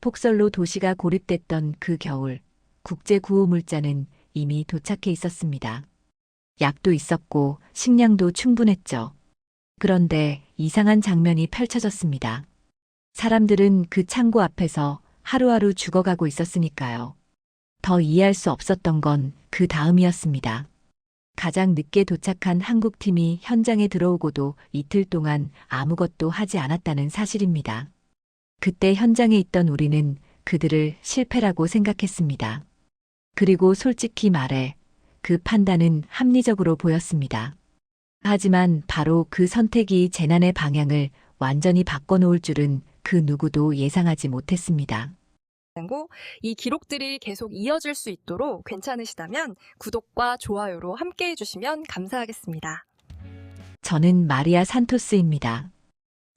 폭설로 도시가 고립됐던 그 겨울, 국제 구호물자는 이미 도착해 있었습니다. 약도 있었고 식량도 충분했죠. 그런데 이상한 장면이 펼쳐졌습니다. 사람들은 그 창고 앞에서 하루하루 죽어가고 있었으니까요. 더 이해할 수 없었던 건 그 다음이었습니다. 가장 늦게 도착한 한국팀이 현장에 들어오고도 이틀 동안 아무것도 하지 않았다는 사실입니다. 그때 현장에 있던 우리는 그들을 실패라고 생각했습니다. 그리고 솔직히 말해 그 판단은 합리적으로 보였습니다. 하지만 바로 그 선택이 재난의 방향을 완전히 바꿔놓을 줄은 그 누구도 예상하지 못했습니다. 이 기록들이 계속 이어질 수 있도록 괜찮으시다면 구독과 좋아요로 함께 해주시면 감사하겠습니다. 저는 마리아 산토스입니다.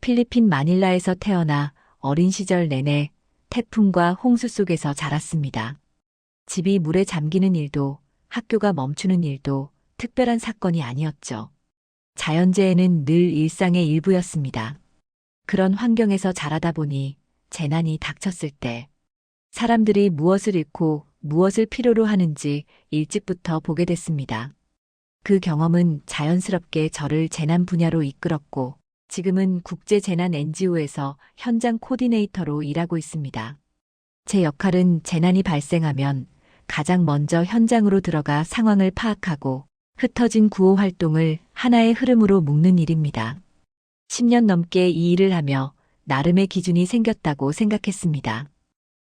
필리핀 마닐라에서 태어나 어린 시절 내내 태풍과 홍수 속에서 자랐습니다. 집이 물에 잠기는 일도 학교가 멈추는 일도 특별한 사건이 아니었죠. 자연재해는 늘 일상의 일부였습니다. 그런 환경에서 자라다 보니 재난이 닥쳤을 때 사람들이 무엇을 잃고 무엇을 필요로 하는지 일찍부터 보게 됐습니다. 그 경험은 자연스럽게 저를 재난 분야로 이끌었고 지금은 국제재난 NGO에서 현장 코디네이터로 일하고 있습니다. 제 역할은 재난이 발생하면 가장 먼저 현장으로 들어가 상황을 파악하고 흩어진 구호 활동을 하나의 흐름으로 묶는 일입니다. 10년 넘게 이 일을 하며 나름의 기준이 생겼다고 생각했습니다.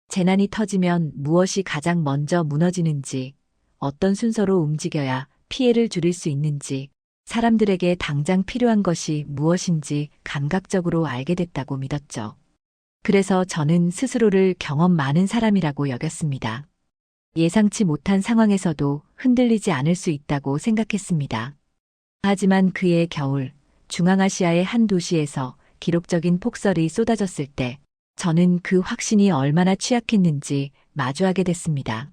재난이 터지면 무엇이 가장 먼저 무너지는지, 어떤 순서로 움직여야 피해를 줄일 수 있는지, 사람들에게 당장 필요한 것이 무엇인지 감각적으로 알게 됐다고 믿었죠. 그래서 저는 스스로를 경험 많은 사람이라고 여겼습니다. 예상치 못한 상황에서도 흔들리지 않을 수 있다고 생각했습니다. 하지만 그해 겨울, 중앙아시아의 한 도시에서 기록적인 폭설이 쏟아졌을 때 저는 그 확신이 얼마나 취약했는지 마주하게 됐습니다.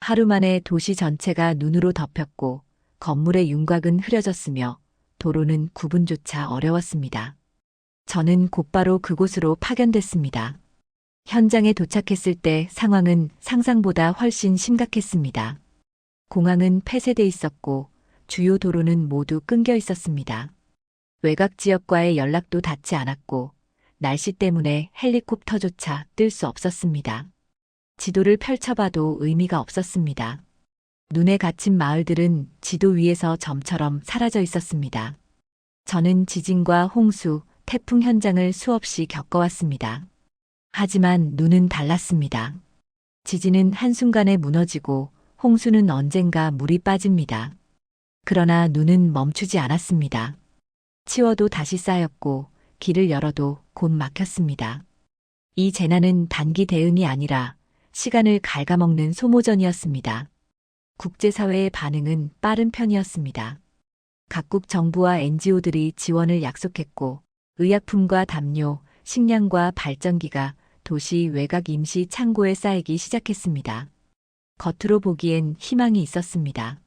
하루 만에 도시 전체가 눈으로 덮였고 건물의 윤곽은 흐려졌으며 도로는 구분조차 어려웠습니다. 저는 곧바로 그곳으로 파견됐습니다. 현장에 도착했을 때 상황은 상상보다 훨씬 심각했습니다. 공항은 폐쇄돼 있었고 주요 도로는 모두 끊겨 있었습니다. 외곽 지역과의 연락도 닿지 않았고 날씨 때문에 헬리콥터조차 뜰 수 없었습니다. 지도를 펼쳐봐도 의미가 없었습니다. 눈에 갇힌 마을들은 지도 위에서 점처럼 사라져 있었습니다. 저는 지진과 홍수, 태풍 현장을 수없이 겪어왔습니다. 하지만 눈은 달랐습니다. 지진은 한순간에 무너지고 홍수는 언젠가 물이 빠집니다. 그러나 눈은 멈추지 않았습니다. 치워도 다시 쌓였고 길을 열어도 곧 막혔습니다. 이 재난은 단기 대응이 아니라 시간을 갉아먹는 소모전이었습니다. 국제사회의 반응은 빠른 편이었습니다. 각국 정부와 NGO들이 지원을 약속했고 의약품과 담요, 식량과 발전기가 도시 외곽 임시 창고에 쌓이기 시작했습니다. 겉으로 보기엔 희망이 있었습니다.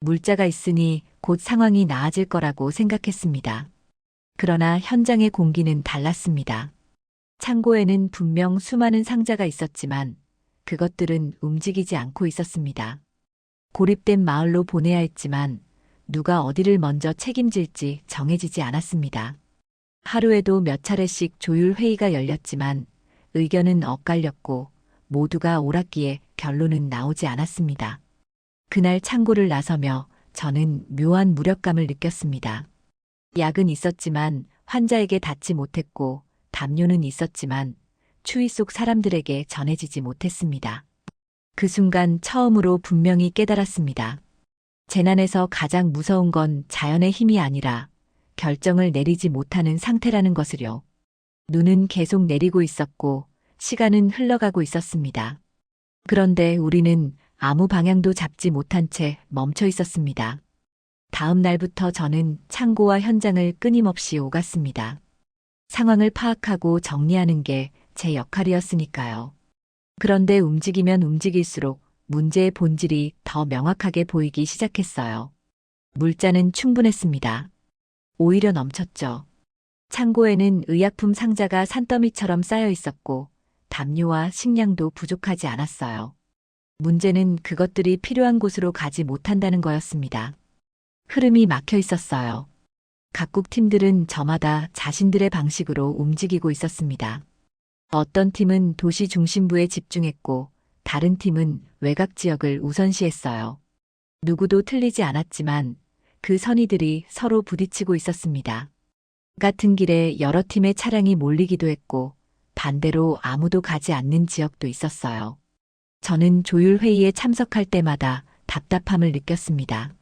물자가 있으니 곧 상황이 나아질 거라고 생각했습니다. 그러나 현장의 공기는 달랐습니다. 창고에는 분명 수많은 상자가 있었지만 그것들은 움직이지 않고 있었습니다. 고립된 마을로 보내야 했지만 누가 어디를 먼저 책임질지 정해지지 않았습니다. 하루에도 몇 차례씩 조율 회의가 열렸지만 의견은 엇갈렸고 모두가 옳았기에 결론은 나오지 않았습니다. 그날 창고를 나서며 저는 묘한 무력감을 느꼈습니다. 약은 있었지만 환자에게 닿지 못했고 담요는 있었지만 추위 속 사람들에게 전해지지 못했습니다. 그 순간 처음으로 분명히 깨달았습니다. 재난에서 가장 무서운 건 자연의 힘이 아니라 결정을 내리지 못하는 상태라는 것을요. 눈은 계속 내리고 있었고 시간은 흘러가고 있었습니다. 그런데 우리는 아무 방향도 잡지 못한 채 멈춰 있었습니다. 다음 날부터 저는 창고와 현장을 끊임없이 오갔습니다. 상황을 파악하고 정리하는 게 제 역할이었으니까요. 그런데 움직이면 움직일수록 문제의 본질이 더 명확하게 보이기 시작했어요. 물자는 충분했습니다. 오히려 넘쳤죠. 창고에는 의약품 상자가 산더미처럼 쌓여 있었고 담요와 식량도 부족하지 않았어요. 문제는 그것들이 필요한 곳으로 가지 못한다는 거였습니다. 흐름이 막혀 있었어요. 각국 팀들은 저마다 자신들의 방식으로 움직이고 있었습니다. 어떤 팀은 도시 중심부에 집중했고, 다른 팀은 외곽 지역을 우선시했어요. 누구도 틀리지 않았지만 그 선의들이 서로 부딪히고 있었습니다. 같은 길에 여러 팀의 차량이 몰리기도 했고 반대로 아무도 가지 않는 지역도 있었어요. 저는 조율회의에 참석할 때마다 답답함을 느꼈습니다.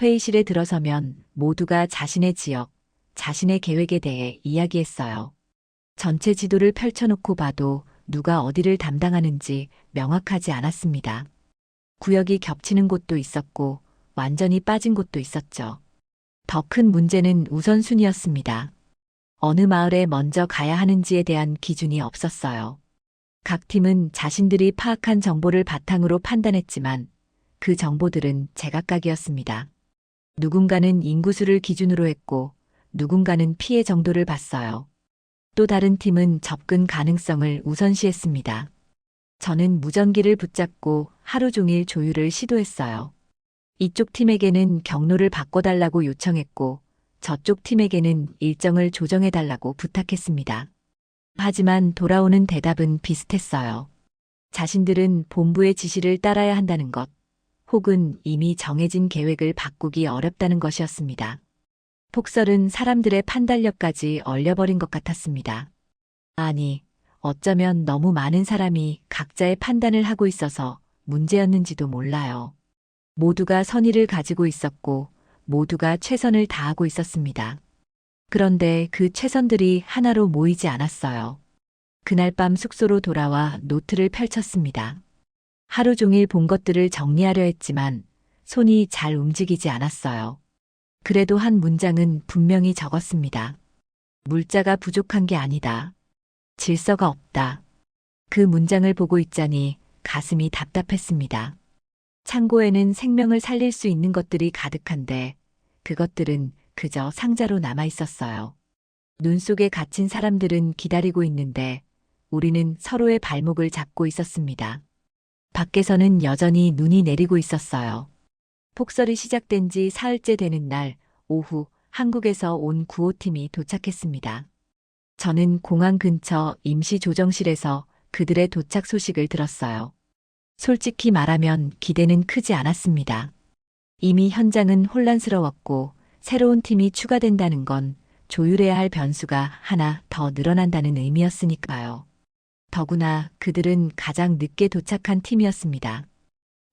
회의실에 들어서면 모두가 자신의 지역, 자신의 계획에 대해 이야기했어요. 전체 지도를 펼쳐놓고 봐도 누가 어디를 담당하는지 명확하지 않았습니다. 구역이 겹치는 곳도 있었고 완전히 빠진 곳도 있었죠. 더 큰 문제는 우선순위였습니다. 어느 마을에 먼저 가야 하는지에 대한 기준이 없었어요. 각 팀은 자신들이 파악한 정보를 바탕으로 판단했지만 그 정보들은 제각각이었습니다. 누군가는 인구수를 기준으로 했고 누군가는 피해 정도를 봤어요. 또 다른 팀은 접근 가능성을 우선시했습니다. 저는 무전기를 붙잡고 하루 종일 조율을 시도했어요. 이쪽 팀에게는 경로를 바꿔달라고 요청했고, 저쪽 팀에게는 일정을 조정해달라고 부탁했습니다. 하지만 돌아오는 대답은 비슷했어요. 자신들은 본부의 지시를 따라야 한다는 것, 혹은 이미 정해진 계획을 바꾸기 어렵다는 것이었습니다. 폭설은 사람들의 판단력까지 얼려버린 것 같았습니다. 아니, 어쩌면 너무 많은 사람이 각자의 판단을 하고 있어서 문제였는지도 몰라요. 모두가 선의를 가지고 있었고 모두가 최선을 다하고 있었습니다. 그런데 그 최선들이 하나로 모이지 않았어요. 그날 밤 숙소로 돌아와 노트를 펼쳤습니다. 하루 종일 본 것들을 정리하려 했지만 손이 잘 움직이지 않았어요. 그래도 한 문장은 분명히 적었습니다. 물자가 부족한 게 아니다. 질서가 없다. 그 문장을 보고 있자니 가슴이 답답했습니다. 창고에는 생명을 살릴 수 있는 것들이 가득한데 그것들은 그저 상자로 남아 있었어요. 눈 속에 갇힌 사람들은 기다리고 있는데 우리는 서로의 발목을 잡고 있었습니다. 밖에서는 여전히 눈이 내리고 있었어요. 폭설이 시작된 지 사흘째 되는 날 오후 한국에서 온 구호팀이 도착했습니다. 저는 공항 근처 임시 조정실에서 그들의 도착 소식을 들었어요. 솔직히 말하면 기대는 크지 않았습니다. 이미 현장은 혼란스러웠고 새로운 팀이 추가된다는 건 조율해야 할 변수가 하나 더 늘어난다는 의미였으니까요. 더구나 그들은 가장 늦게 도착한 팀이었습니다.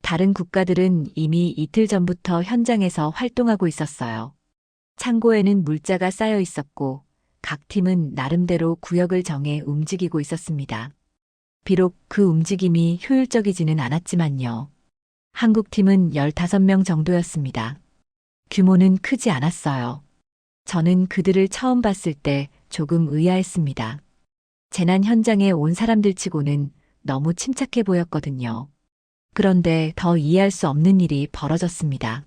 다른 국가들은 이미 이틀 전부터 현장에서 활동하고 있었어요. 창고에는 물자가 쌓여 있었고 각 팀은 나름대로 구역을 정해 움직이고 있었습니다. 비록 그 움직임이 효율적이지는 않았지만요. 한국 팀은 15명 정도였습니다. 규모는 크지 않았어요. 저는 그들을 처음 봤을 때 조금 의아했습니다. 재난 현장에 온 사람들 치고는 너무 침착해 보였거든요. 그런데 더 이해할 수 없는 일이 벌어졌습니다.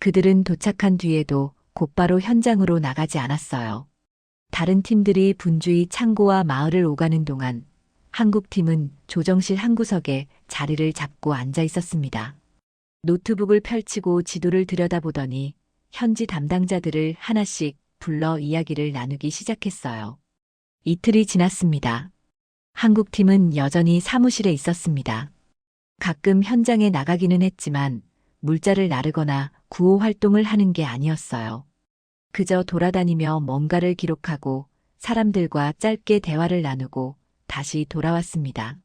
그들은 도착한 뒤에도 곧바로 현장으로 나가지 않았어요. 다른 팀들이 분주히 창고와 마을을 오가는 동안 한국 팀은 조정실 한 구석에 자리를 잡고 앉아 있었습니다. 노트북을 펼치고 지도를 들여다보더니 현지 담당자들을 하나씩 불러 이야기를 나누기 시작했어요. 이틀이 지났습니다. 한국 팀은 여전히 사무실에 있었습니다. 가끔 현장에 나가기는 했지만 물자를 나르거나 구호 활동을 하는 게 아니었어요. 그저 돌아다니며 뭔가를 기록하고 사람들과 짧게 대화를 나누고 다시 돌아왔습니다.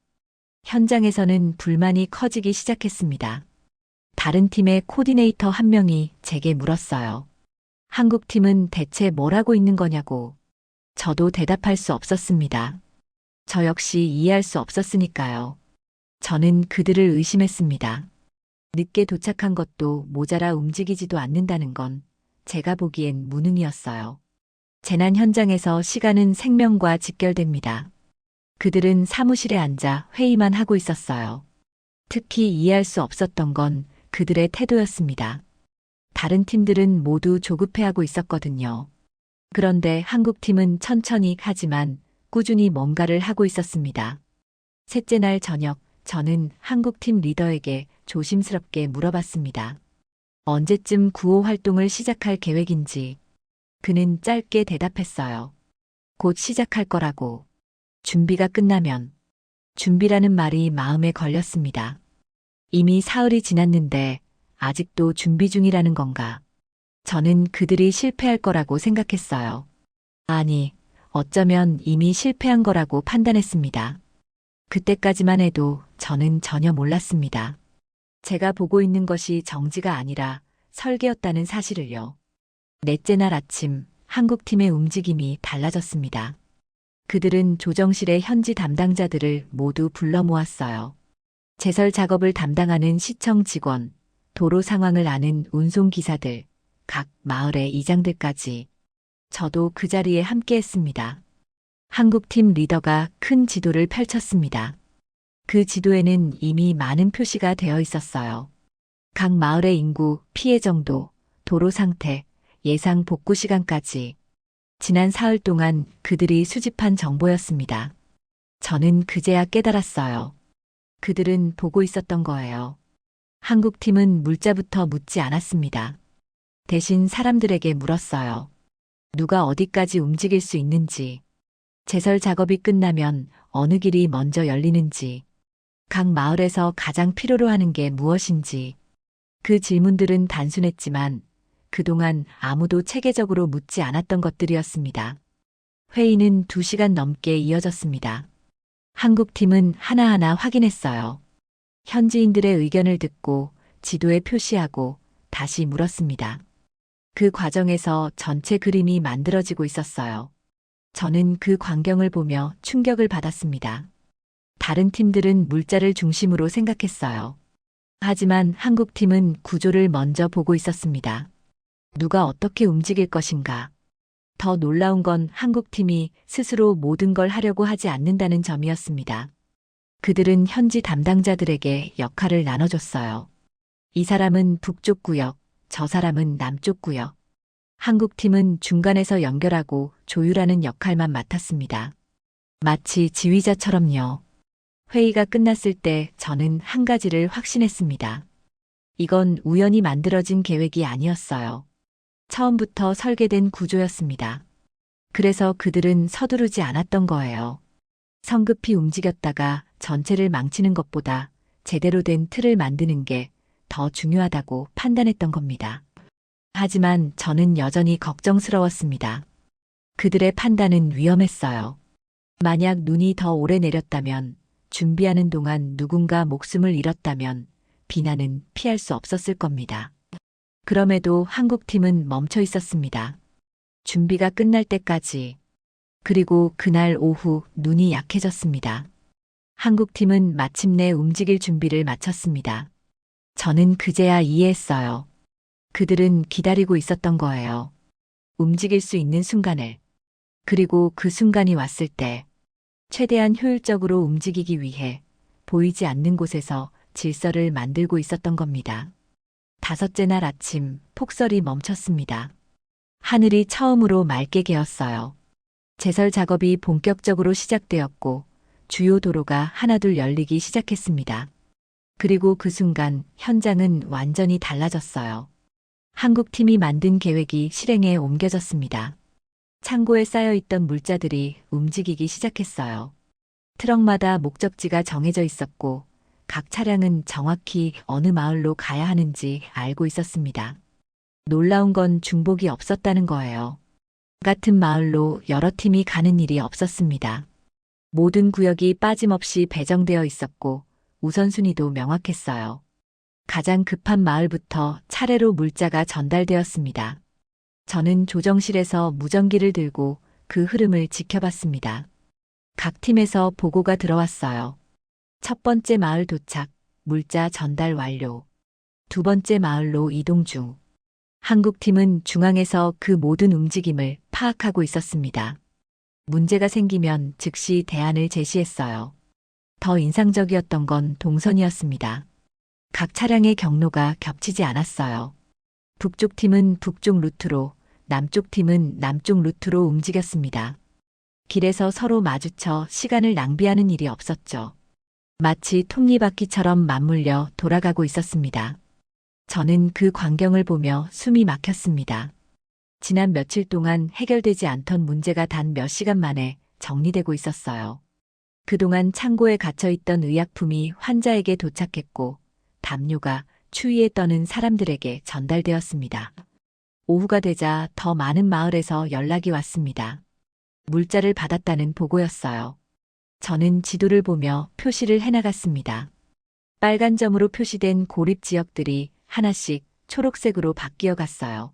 현장에서는 불만이 커지기 시작했습니다. 다른 팀의 코디네이터 한 명이 제게 물었어요. 한국 팀은 대체 뭘 하고 있는 거냐고. 저도 대답할 수 없었습니다. 저 역시 이해할 수 없었으니까요. 저는 그들을 의심했습니다. 늦게 도착한 것도 모자라 움직이지도 않는다는 건 제가 보기엔 무능이었어요. 재난 현장에서 시간은 생명과 직결됩니다. 그들은 사무실에 앉아 회의만 하고 있었어요. 특히 이해할 수 없었던 건 그들의 태도였습니다. 다른 팀들은 모두 조급해하고 있었거든요. 그런데 한국 팀은 천천히 하지만 꾸준히 뭔가를 하고 있었습니다. 셋째 날 저녁, 저는 한국팀 리더에게 조심스럽게 물어봤습니다. 언제쯤 구호 활동을 시작할 계획인지. 그는 짧게 대답했어요. 곧 시작할 거라고. 준비가 끝나면. 준비라는 말이 마음에 걸렸습니다. 이미 사흘이 지났는데 아직도 준비 중이라는 건가. 저는 그들이 실패할 거라고 생각했어요. 아니, 어쩌면 이미 실패한 거라고 판단했습니다. 그때까지만 해도 저는 전혀 몰랐습니다. 제가 보고 있는 것이 정지가 아니라 설계였다는 사실을요. 넷째 날 아침 한국팀의 움직임이 달라졌습니다. 그들은 조정실의 현지 담당자들을 모두 불러 모았어요. 제설 작업을 담당하는 시청 직원, 도로 상황을 아는 운송 기사들, 각 마을의 이장들까지 저도 그 자리에 함께 했습니다. 한국팀 리더가 큰 지도를 펼쳤습니다. 그 지도에는 이미 많은 표시가 되어 있었어요. 각 마을의 인구, 피해 정도, 도로 상태, 예상 복구 시간까지 지난 사흘 동안 그들이 수집한 정보였습니다. 저는 그제야 깨달았어요. 그들은 보고 있었던 거예요. 한국팀은 물자부터 묻지 않았습니다. 대신 사람들에게 물었어요. 누가 어디까지 움직일 수 있는지, 제설 작업이 끝나면 어느 길이 먼저 열리는지, 각 마을에서 가장 필요로 하는 게 무엇인지. 그 질문들은 단순했지만 그동안 아무도 체계적으로 묻지 않았던 것들이었습니다. 회의는 두 시간 넘게 이어졌습니다. 한국팀은 하나하나 확인했어요. 현지인들의 의견을 듣고 지도에 표시하고 다시 물었습니다. 그 과정에서 전체 그림이 만들어지고 있었어요. 저는 그 광경을 보며 충격을 받았습니다. 다른 팀들은 물자를 중심으로 생각했어요. 하지만 한국 팀은 구조를 먼저 보고 있었습니다. 누가 어떻게 움직일 것인가. 더 놀라운 건 한국 팀이 스스로 모든 걸 하려고 하지 않는다는 점이었습니다. 그들은 현지 담당자들에게 역할을 나눠줬어요. 이 사람은 북쪽 구역, 저 사람은 남쪽 구역. 한국 팀은 중간에서 연결하고 조율하는 역할만 맡았습니다. 마치 지휘자처럼요. 회의가 끝났을 때 저는 한 가지를 확신했습니다. 이건 우연히 만들어진 계획이 아니었어요. 처음부터 설계된 구조였습니다. 그래서 그들은 서두르지 않았던 거예요. 성급히 움직였다가 전체를 망치는 것보다 제대로 된 틀을 만드는 게 더 중요하다고 판단했던 겁니다. 하지만 저는 여전히 걱정스러웠습니다. 그들의 판단은 위험했어요. 만약 눈이 더 오래 내렸다면, 준비하는 동안 누군가 목숨을 잃었다면, 비난은 피할 수 없었을 겁니다. 그럼에도 한국팀은 멈춰 있었습니다. 준비가 끝날 때까지. 그리고 그날 오후 눈이 약해졌습니다. 한국팀은 마침내 움직일 준비를 마쳤습니다. 저는 그제야 이해했어요. 그들은 기다리고 있었던 거예요. 움직일 수 있는 순간을. 그리고 그 순간이 왔을 때, 최대한 효율적으로 움직이기 위해 보이지 않는 곳에서 질서를 만들고 있었던 겁니다. 다섯째 날 아침 폭설이 멈췄습니다. 하늘이 처음으로 맑게 개었어요. 제설 작업이 본격적으로 시작되었고 주요 도로가 하나둘 열리기 시작했습니다. 그리고 그 순간 현장은 완전히 달라졌어요. 한국 팀이 만든 계획이 실행에 옮겨졌습니다. 창고에 쌓여있던 물자들이 움직이기 시작했어요. 트럭마다 목적지가 정해져 있었고 각 차량은 정확히 어느 마을로 가야 하는지 알고 있었습니다. 놀라운 건 중복이 없었다는 거예요. 같은 마을로 여러 팀이 가는 일이 없었습니다. 모든 구역이 빠짐없이 배정되어 있었고 우선순위도 명확했어요. 가장 급한 마을부터 차례로 물자가 전달되었습니다. 저는 조정실에서 무전기를 들고 그 흐름을 지켜봤습니다. 각 팀에서 보고가 들어왔어요. 첫 번째 마을 도착, 물자 전달 완료. 두 번째 마을로 이동 중. 한국팀은 중앙에서 그 모든 움직임을 파악하고 있었습니다. 문제가 생기면 즉시 대안을 제시했어요. 더 인상적이었던 건 동선이었습니다. 각 차량의 경로가 겹치지 않았어요. 북쪽 팀은 북쪽 루트로, 남쪽 팀은 남쪽 루트로 움직였습니다. 길에서 서로 마주쳐 시간을 낭비하는 일이 없었죠. 마치 톱니바퀴처럼 맞물려 돌아가고 있었습니다. 저는 그 광경을 보며 숨이 막혔습니다. 지난 며칠 동안 해결되지 않던 문제가 단 몇 시간 만에 정리되고 있었어요. 그동안 창고에 갇혀있던 의약품이 환자에게 도착했고 담요가 추위에 떠는 사람들에게 전달되었습니다. 오후가 되자 더 많은 마을에서 연락이 왔습니다. 물자를 받았다는 보고였어요. 저는 지도를 보며 표시를 해나갔습니다. 빨간 점으로 표시된 고립 지역들이 하나씩 초록색으로 바뀌어 갔어요.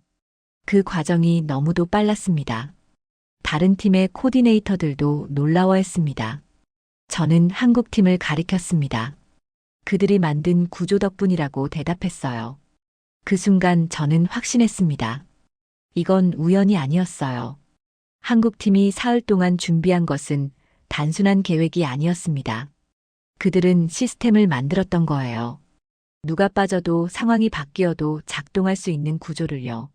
그 과정이 너무도 빨랐습니다. 다른 팀의 코디네이터들도 놀라워했습니다. 저는 한국 팀을 가리켰습니다. 그들이 만든 구조 덕분이라고 대답했어요. 그 순간 저는 확신했습니다. 이건 우연이 아니었어요. 한국 팀이 사흘 동안 준비한 것은 단순한 계획이 아니었습니다. 그들은 시스템을 만들었던 거예요. 누가 빠져도 상황이 바뀌어도 작동할 수 있는 구조를요.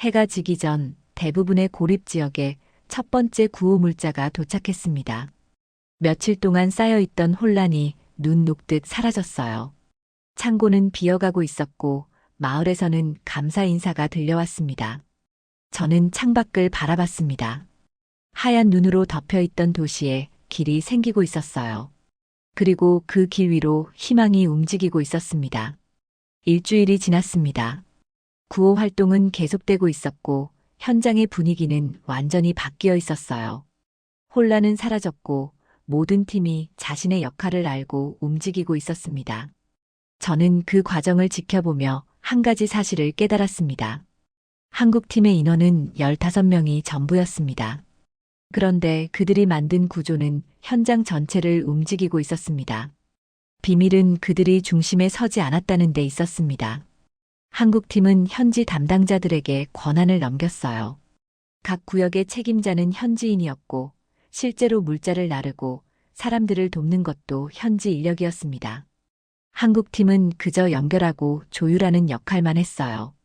해가 지기 전 대부분의 고립 지역에 첫 번째 구호 물자가 도착했습니다. 며칠 동안 쌓여있던 혼란이 눈 녹듯 사라졌어요. 창고는 비어가고 있었고 마을에서는 감사 인사가 들려왔습니다. 저는 창밖을 바라봤습니다. 하얀 눈으로 덮여 있던 도시에 길이 생기고 있었어요. 그리고 그 길 위로 희망이 움직이고 있었습니다. 일주일이 지났습니다. 구호 활동은 계속되고 있었고 현장의 분위기는 완전히 바뀌어 있었어요. 혼란은 사라졌고 모든 팀이 자신의 역할을 알고 움직이고 있었습니다. 저는 그 과정을 지켜보며 한 가지 사실을 깨달았습니다. 한국 팀의 인원은 15명이 전부였습니다. 그런데 그들이 만든 구조는 현장 전체를 움직이고 있었습니다. 비밀은 그들이 중심에 서지 않았다는 데 있었습니다. 한국 팀은 현지 담당자들에게 권한을 넘겼어요. 각 구역의 책임자는 현지인이었고 실제로 물자를 나르고 사람들을 돕는 것도 현지 인력이었습니다. 한국 팀은 그저 연결하고 조율하는 역할만 했어요.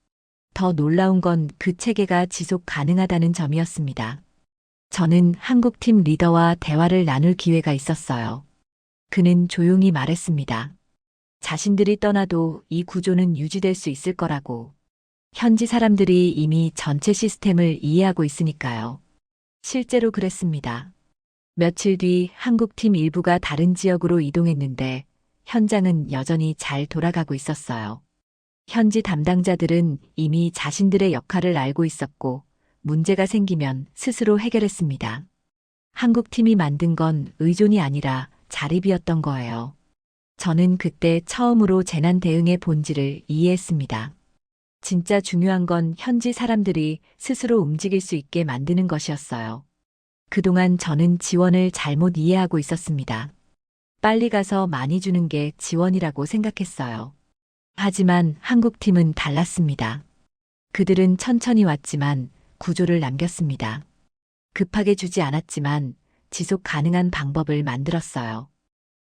더 놀라운 건 그 체계가 지속 가능하다는 점이었습니다. 저는 한국팀 리더와 대화를 나눌 기회가 있었어요. 그는 조용히 말했습니다. 자신들이 떠나도 이 구조는 유지될 수 있을 거라고. 현지 사람들이 이미 전체 시스템을 이해하고 있으니까요. 실제로 그랬습니다. 며칠 뒤 한국팀 일부가 다른 지역으로 이동했는데 현장은 여전히 잘 돌아가고 있었어요. 현지 담당자들은 이미 자신들의 역할을 알고 있었고 문제가 생기면 스스로 해결했습니다. 한국 팀이 만든 건 의존이 아니라 자립이었던 거예요. 저는 그때 처음으로 재난 대응의 본질을 이해했습니다. 진짜 중요한 건 현지 사람들이 스스로 움직일 수 있게 만드는 것이었어요. 그동안 저는 지원을 잘못 이해하고 있었습니다. 빨리 가서 많이 주는 게 지원이라고 생각했어요. 하지만 한국 팀은 달랐습니다. 그들은 천천히 왔지만 구조를 남겼습니다. 급하게 주지 않았지만 지속 가능한 방법을 만들었어요.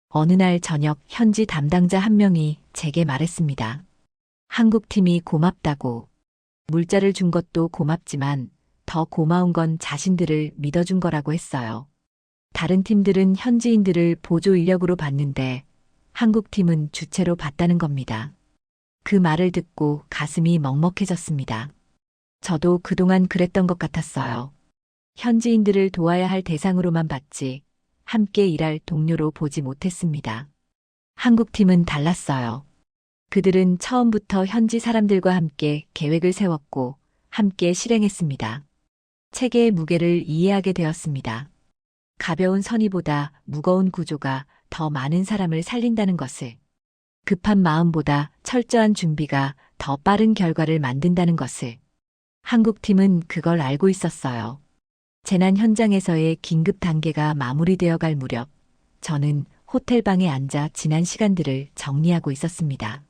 어느 날 저녁 현지 담당자 한 명이 제게 말했습니다. 한국 팀이 고맙다고. 물자를 준 것도 고맙지만 더 고마운 건 자신들을 믿어준 거라고 했어요. 다른 팀들은 현지인들을 보조 인력으로 봤는데 한국 팀은 주체로 봤다는 겁니다. 그 말을 듣고 가슴이 먹먹해졌습니다. 저도 그동안 그랬던 것 같았어요. 현지인들을 도와야 할 대상으로만 봤지 함께 일할 동료로 보지 못했습니다. 한국 팀은 달랐어요. 그들은 처음부터 현지 사람들과 함께 계획을 세웠고 함께 실행했습니다. 체계의 무게를 이해하게 되었습니다. 가벼운 선의보다 무거운 구조가 더 많은 사람을 살린다는 것을, 급한 마음보다 철저한 준비가 더 빠른 결과를 만든다는 것을, 한국팀은 그걸 알고 있었어요. 재난 현장에서의 긴급 단계가 마무리되어 갈 무렵, 저는 호텔방에 앉아 지난 시간들을 정리하고 있었습니다.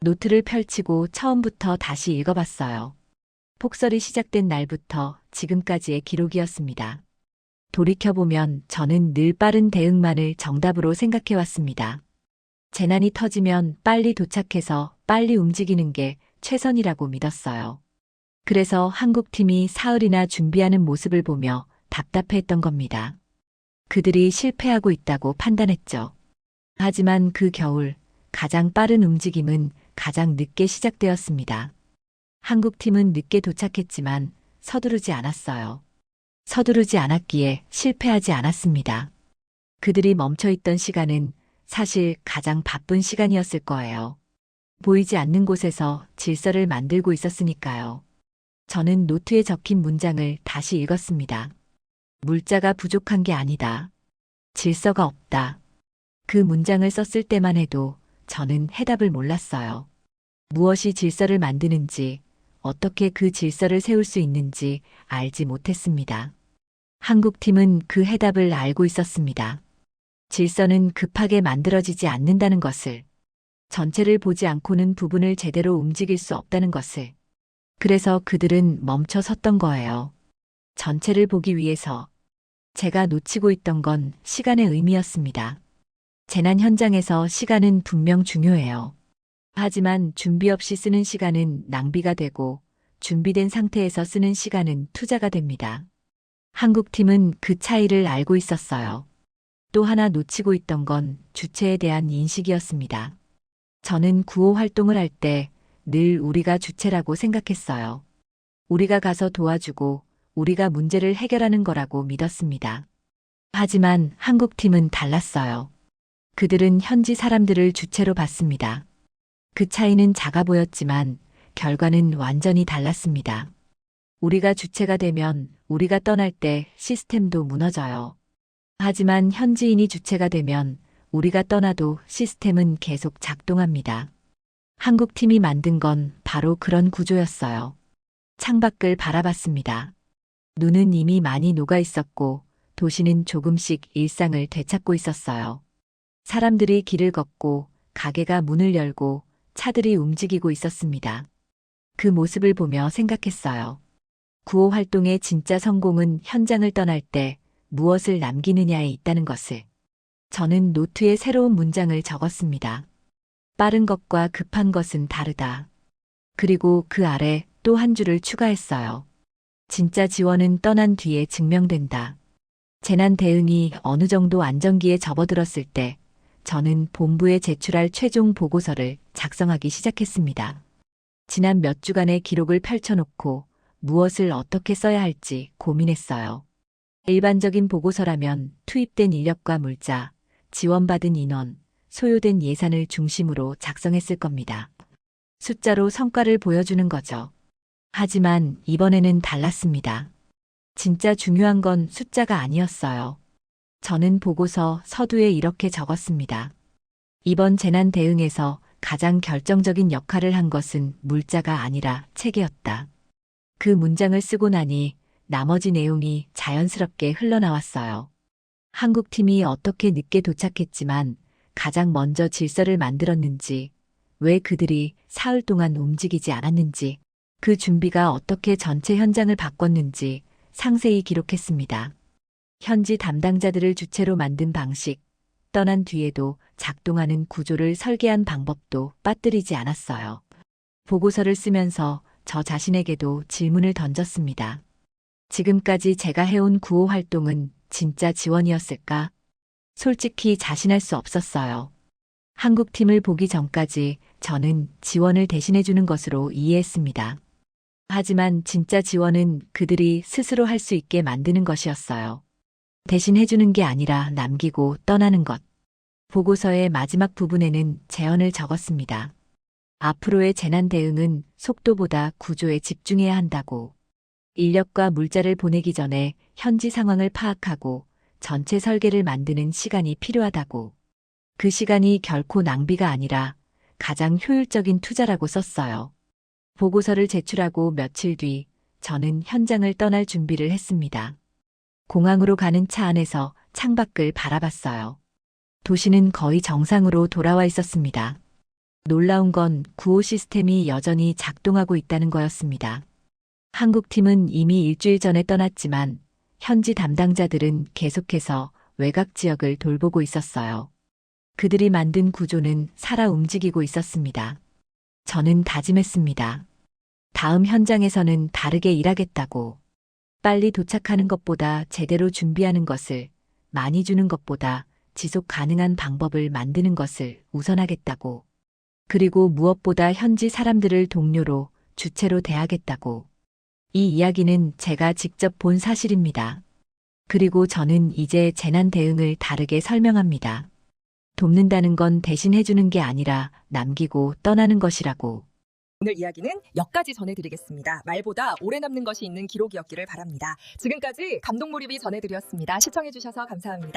노트를 펼치고 처음부터 다시 읽어봤어요. 폭설이 시작된 날부터 지금까지의 기록이었습니다. 돌이켜보면 저는 늘 빠른 대응만을 정답으로 생각해왔습니다. 재난이 터지면 빨리 도착해서 빨리 움직이는 게 최선이라고 믿었어요. 그래서 한국팀이 사흘이나 준비하는 모습을 보며 답답해했던 겁니다. 그들이 실패하고 있다고 판단했죠. 하지만 그 겨울 가장 빠른 움직임은 가장 늦게 시작되었습니다. 한국팀은 늦게 도착했지만 서두르지 않았어요. 서두르지 않았기에 실패하지 않았습니다. 그들이 멈춰 있던 시간은 사실 가장 바쁜 시간이었을 거예요. 보이지 않는 곳에서 질서를 만들고 있었으니까요. 저는 노트에 적힌 문장을 다시 읽었습니다. 물자가 부족한 게 아니다. 질서가 없다. 그 문장을 썼을 때만 해도 저는 해답을 몰랐어요. 무엇이 질서를 만드는지, 어떻게 그 질서를 세울 수 있는지 알지 못했습니다. 한국팀은 그 해답을 알고 있었습니다. 질서는 급하게 만들어지지 않는다는 것을, 전체를 보지 않고는 부분을 제대로 움직일 수 없다는 것을. 그래서 그들은 멈춰 섰던 거예요. 전체를 보기 위해서. 제가 놓치고 있던 건 시간의 의미였습니다. 재난 현장에서 시간은 분명 중요해요. 하지만 준비 없이 쓰는 시간은 낭비가 되고 준비된 상태에서 쓰는 시간은 투자가 됩니다. 한국 팀은 그 차이를 알고 있었어요. 또 하나 놓치고 있던 건 주체에 대한 인식이었습니다. 저는 구호 활동을 할 때 늘 우리가 주체라고 생각했어요. 우리가 가서 도와주고 우리가 문제를 해결하는 거라고 믿었습니다. 하지만 한국팀은 달랐어요. 그들은 현지 사람들을 주체로 봤습니다. 그 차이는 작아 보였지만 결과는 완전히 달랐습니다. 우리가 주체가 되면 우리가 떠날 때 시스템도 무너져요. 하지만 현지인이 주체가 되면 우리가 떠나도 시스템은 계속 작동합니다. 한국 팀이 만든 건 바로 그런 구조였어요. 창밖을 바라봤습니다. 눈은 이미 많이 녹아 있었고 도시는 조금씩 일상을 되찾고 있었어요. 사람들이 길을 걷고 가게가 문을 열고 차들이 움직이고 있었습니다. 그 모습을 보며 생각했어요. 구호 활동의 진짜 성공은 현장을 떠날 때 무엇을 남기느냐에 있다는 것을. 저는 노트에 새로운 문장을 적었습니다. 빠른 것과 급한 것은 다르다. 그리고 그 아래 또 한 줄을 추가했어요. 진짜 지원은 떠난 뒤에 증명된다. 재난 대응이 어느 정도 안정기에 접어들었을 때 저는 본부에 제출할 최종 보고서를 작성하기 시작했습니다. 지난 몇 주간의 기록을 펼쳐놓고 무엇을 어떻게 써야 할지 고민했어요. 일반적인 보고서라면 투입된 인력과 물자, 지원받은 인원, 소요된 예산을 중심으로 작성했을 겁니다. 숫자로 성과를 보여주는 거죠. 하지만 이번에는 달랐습니다. 진짜 중요한 건 숫자가 아니었어요. 저는 보고서 서두에 이렇게 적었습니다. 이번 재난 대응에서 가장 결정적인 역할을 한 것은 물자가 아니라 체계였다. 그 문장을 쓰고 나니 나머지 내용이 자연스럽게 흘러나왔어요. 한국팀이 어떻게 늦게 도착했지만 가장 먼저 질서를 만들었는지, 왜 그들이 사흘 동안 움직이지 않았는지, 그 준비가 어떻게 전체 현장을 바꿨는지 상세히 기록했습니다. 현지 담당자들을 주체로 만든 방식, 떠난 뒤에도 작동하는 구조를 설계한 방법도 빠뜨리지 않았어요. 보고서를 쓰면서 저 자신에게도 질문을 던졌습니다. 지금까지 제가 해온 구호 활동은 진짜 지원이었을까? 솔직히 자신할 수 없었어요. 한국 팀을 보기 전까지 저는 지원을 대신해주는 것으로 이해했습니다. 하지만 진짜 지원은 그들이 스스로 할 수 있게 만드는 것이었어요. 대신 해주는 게 아니라 남기고 떠나는 것. 보고서의 마지막 부분에는 제언을 적었습니다. 앞으로의 재난 대응은 속도보다 구조에 집중해야 한다고. 인력과 물자를 보내기 전에 현지 상황을 파악하고 전체 설계를 만드는 시간이 필요하다고. 그 시간이 결코 낭비가 아니라 가장 효율적인 투자라고 썼어요. 보고서를 제출하고 며칠 뒤 저는 현장을 떠날 준비를 했습니다. 공항으로 가는 차 안에서 창밖을 바라봤어요. 도시는 거의 정상으로 돌아와 있었습니다. 놀라운 건 구호 시스템이 여전히 작동하고 있다는 거였습니다. 한국팀은 이미 일주일 전에 떠났지만 현지 담당자들은 계속해서 외곽 지역을 돌보고 있었어요. 그들이 만든 구조는 살아 움직이고 있었습니다. 저는 다짐했습니다. 다음 현장에서는 다르게 일하겠다고. 빨리 도착하는 것보다 제대로 준비하는 것을, 많이 주는 것보다 지속 가능한 방법을 만드는 것을 우선하겠다고. 그리고 무엇보다 현지 사람들을 동료로, 주체로 대하겠다고. 이 이야기는 제가 직접 본 사실입니다. 그리고 저는 이제 재난 대응을 다르게 설명합니다. 돕는다는 건 대신해주는 게 아니라 남기고 떠나는 것이라고. 오늘 이야기는 여기까지 전해드리겠습니다. 말보다 오래 남는 것이 있는 기록이었기를 바랍니다. 지금까지 감동 몰입이 전해드렸습니다. 시청해주셔서 감사합니다.